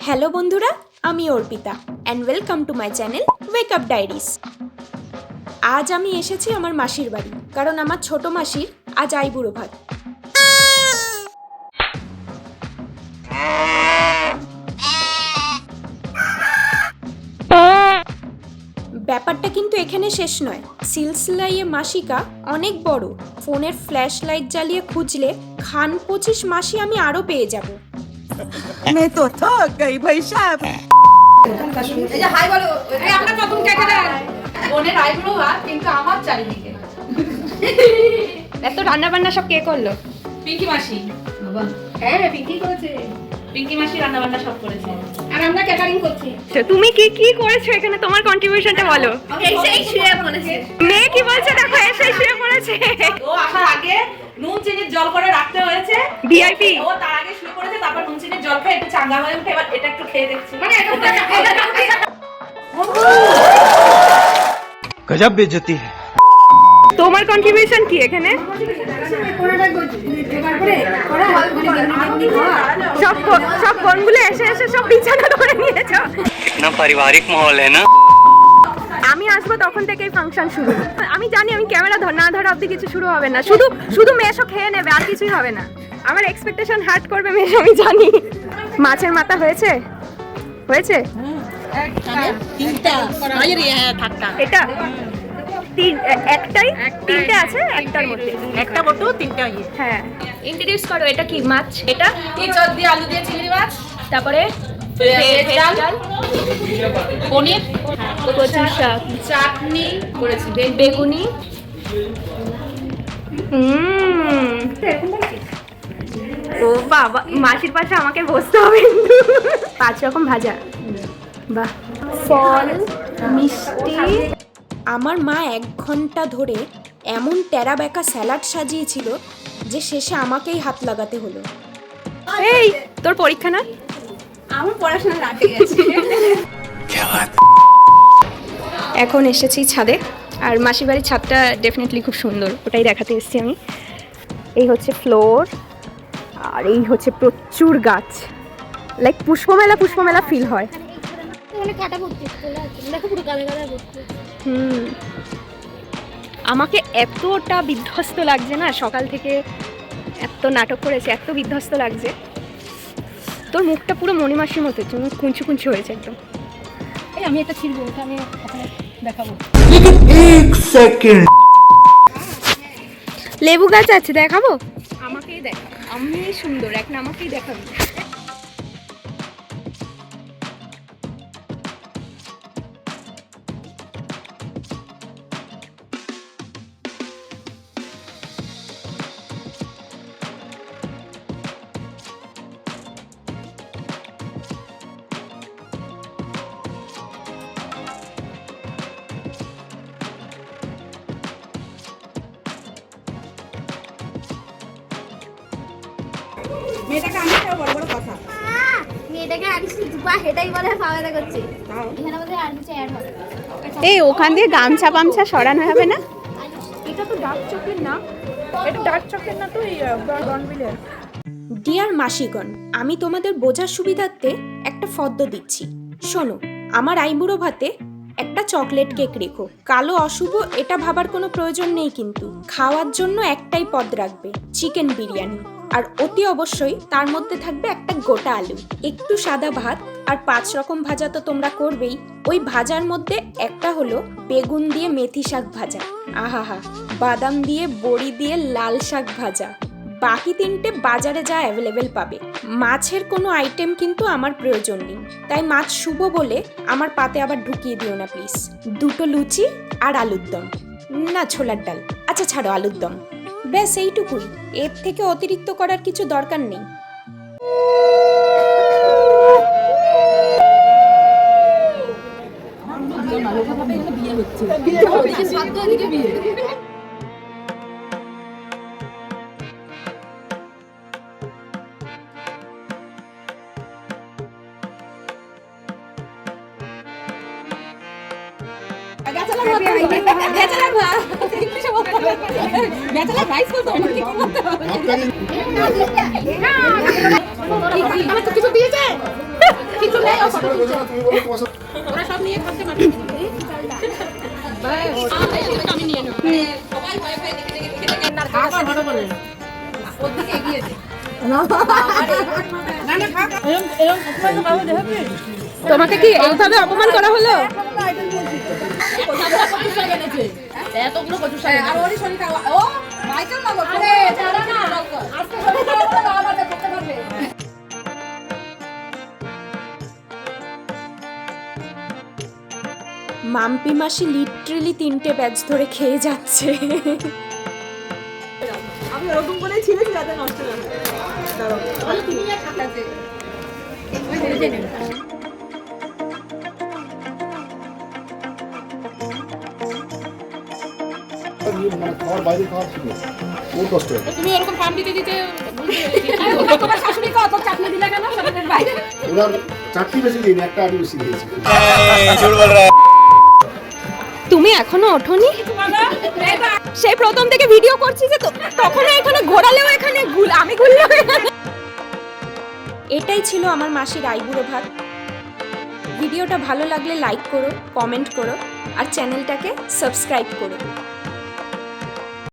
Hello বন্ধুরা, আমি Arpita and welcome to my channel wake up diaries আজ আমি এসেছি আমার মাসির বাড়ি, কারণ আমার ছোট মাসির আজ আইবুড়ো ভাত। ব্যাপারটা কিন্তু এখানে শেষ নয়। সিলসিলাইয়ে মাসিকা অনেক বড়। ফোনের ফ্ল্যাশ লাইট জ্বালিয়ে খুঁজলে খান পঁচিশ মাসি আমি আরও পেয়ে যাব। मैं तो थक गई भाई साहब এই যে হাই বলো এই আমরা নতুন ক্যাটারার বোনের আইব্রো হাত কিন্তু আমার চারিদিকে এত রান্না বান্না সব কে করলো পিঙ্কি মাসি বাবা হ্যাঁ পিঙ্কি করেছে পিঙ্কি মাসি রান্না বান্না সব করেছে আর আমরা ক্যাটারিং করছি তুমি কি কি করেছো এখানে তোমার কন্ট্রিবিউশনটা বলো এই সেই শুয়ে পড়েছে মেয়ে কি বলছে দেখো এসে শুয়ে পড়েছে ও আসার আগে নুন চিনির জল করে রাখতে হয়েছে। ভিআইপি ও তার আগে শুরু করেছে তারপর নুন চিনির জল খেয়ে একটু চাঙ্গা হয়ে উঠে এবার এটা একটু খেয়ে দেখছি। মানে গজব বেজতি তোমার কন্ট্রিবিউশন কি এখানে? সব সব ফোনগুলো এসে এসে সব বিছানা করে নিয়েছ? না পারিবারিক মহল না? আমি আসব তখন থেকেই ফাংশন শুরু। আমি জানি আমি ক্যামেরা ধর না ধরা অব্দি কিছু শুরু হবে না। শুধু শুধু মেশো খেয়ে নেবে আর কিছুই হবে না। আমার এক্সপেকটেশন হার্ট করবে মেশো আমি জানি। মাছের মাথা হয়েছে? হয়েছে? এটা? তিন একটাই? তিনটে আছে একটার মধ্যে। একটা বটু তিনটা ইয়ে। হ্যাঁ। ইন্ট্রোডিউস করো এটা কি মাছ? এটা? ইঁচড় দিয়ে আলু দিয়ে চিংড়ি মাছ। তারপরে? পনির? কচুর শাক। চাটনি? করেছি। বেগুনি? হুম। ও বাবা মাসির পাশে আমাকে বসতে হবে। পাঁচ রকম ভাজা। বাহ। ফল মিষ্টি। আমার মা এক ঘণ্টা ধরে এমন টেরা বেঁকা স্যালাড সাজিয়েছিল যে শেষে আমাকেই হাত লাগাতে হলো। এই তোর পরীক্ষা না? আমার পড়াশোনা রাখে গেছে। এখন এসেছি ছাদে আর মাসির বাড়ির ছাদটা ডেফিনেটলি খুব সুন্দর ওটাই দেখাতে এসেছি আমি। এই হচ্ছে ফ্লোর আর এই হচ্ছে প্রচুর গাছ। লাইক পুষ্পমেলা পুষ্পমেলা ফিল হয়। মানে হুম। আমাকে এতটা বিধ্বস্ত লাগছে না সকাল থেকে এত নাটক করেছে এত বিধ্বস্ত লাগছে। তোর মুখটা পুরো মণিমাসির মতো হচ্ছে মুখ কুঞ্চু কুঞ্চু হয়েছে একদম। এই আমি এটা ছিড়বো ওটা আমি ওখানে দেখাবো। লেবু গাছ আছে দেখাবো? আমাকেই দেখ আমি সুন্দর এক না আমাকেই দেখাবো। মেয়েটাকে আমি একটা বড় বড় কথা। মেয়েটাকে আগে বা হেটাই বলে পাওয়া করছে। এখানে আমাদের আর কিছু অ্যাড হবে এই ওখান দিয়ে গামছা পামছা সরানো হবে না? এটা তো ডার্ক চকলেট না। এটা ডার্ক চকলেট না তো ডিয়ার মাসিগণ আমি তোমাদের বোঝার সুবিধার্থে একটা ফদ্দ দিচ্ছি। শোনো আমার আইবুড়ো ভাতে একটা চকলেট কেক রেখো। কালো অশুভ এটা ভাবার কোনো প্রয়োজন নেই কিন্তু। খাওয়ার জন্য একটাই পদ রাখবে চিকেন বিরিয়ানি। আর অতি অবশ্যই তার মধ্যে থাকবে একটা গোটা আলু, একটু সাদা ভাত আর পাঁচ রকম ভাজা তো তোমরা করবেই। ওই ভাজার মধ্যে একটা হলো বেগুন দিয়ে মেথি শাক ভাজা, আহাহা, বাদাম দিয়ে বড়ি দিয়ে লাল শাক ভাজা। বাকি তিনটে বাজারে যা অ্যাভেলেবেল পাবে। মাছের কোনো আইটেম কিন্তু আমার প্রয়োজন নেই, তাই মাছ শুভ বলে আমার পাতে আবার ঢুকিয়ে দিও না প্লিজ দুটো লুচি আর আলুর দম। না ছোলার ডাল। আচ্ছা ছাড়ো আলুর দম। ব্যাস এইটুকুই। এর থেকে অতিরিক্ত করার কিছু দরকার নেই। বিয়ে হচ্ছে বলতো কিছু দিয়েছে? কিছু ফটো ওরা সব নিয়ে খাচ্ছে আমি নিয়ে নেব। সবাই ভয় ভয় দেখে দেখে দেখে দেখে না খাবার ফটো বলে ওর দিকে এগিয়েছে না না তোমাকে কি এইভাবে অপমান করা হলো? এতগুলো কচু শাক আর ওরই শরীর ও মাইকেল বাবা আরে দাঁড়া না আজকে শরীর খাওয়া আমাদের করতে পারবে মাম্পি মাসি লিটারেলি তিনটে ব্যাচ ধরে খেয়ে যাচ্ছে। আমি ওরকম করেই ছিলেছি যাতে নষ্ট না হয়। জেনে খাওয়ার বাইরে খাওয়া ছিল। ওর কষ্ট তুমি পাম দিতে দিতে বুঝতে তোমার শাশুড়ি কত চাটনি দিলে কেন? বাইরে? ওনার চারটি বেশি দিন একটা আটি বেশি দিয়েছে তুমি এখনও ওঠোনি? সেই প্রথম থেকে ভিডিও করছি যে তো- তখনও এখানে ঘোরালেও এখানে ঘুল আমি ঘুরলেও এটাই ছিল আমার মাসির আইবুড়ো ভাত। ভিডিওটা ভালো লাগলে লাইক করো কমেন্ট করো আর চ্যানেলটাকে সাবস্ক্রাইব করো।